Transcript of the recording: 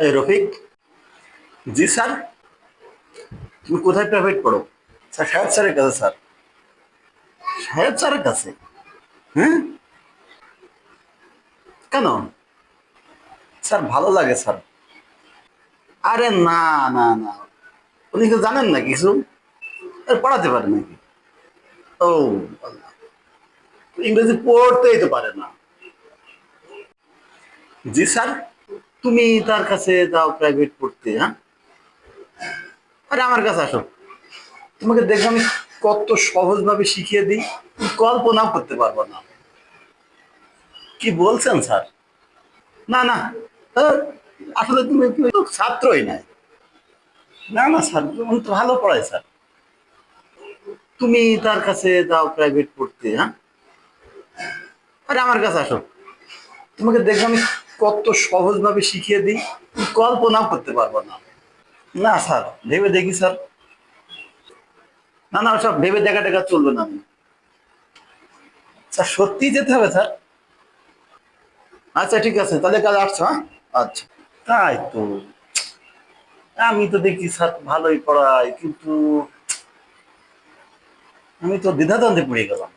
এই রফিক, জি স্যার। তুমি কোথায় প্রাইভেট পড়ো? স্যার সাহেব স্যারের কাছে, স্যার। সাহেব স্যারের কাছে? হ্যাঁ কেন? স্যার, ভালো লাগে, স্যার। আরে না না না। উনি কি জানেন না কিছু? পড়াতে পারে নাকি? ও ইংরেজি পড়তেই তো পারে না। জি স্যার। তুমি তার কাছে যাও প্রাইভেট পড়তে হ্যাঁ? আরে আমার কাছে আসো। তোমাকে দেখো আমি কত সহজভাবে শিখিয়ে দিই। তুমি কল্পনা করতে পারব না। কি বলছেন, স্যার? না না। আসলে তুমি তুমি ছাত্রই নাই। না না, স্যার উনি তো ভালো পড়ায়, স্যার। তুমি তার কাছে যাও প্রাইভেট পড়তে হ্যাঁ? আরে আমার কাছে আসো। তোমাকে দেখো আমি কত সহজভাবে শিখিয়ে দিই কল্পনা করতে পারব না। না, স্যার, ভেবে দেখি, স্যার। না না, সব ভেবে দেখা দেখা চলবে না। আমি স্যার সত্যি যেতে হবে, স্যার? আচ্ছা ঠিক আছে, তাহলে কাজ আসছো হ্যাঁ? আচ্ছা তাই তো। আমি তো দেখি, স্যার, ভালোই পড়াই কিন্তু আমি তো দ্বিধাদ্বন্দ্বে পড়ে গেলাম।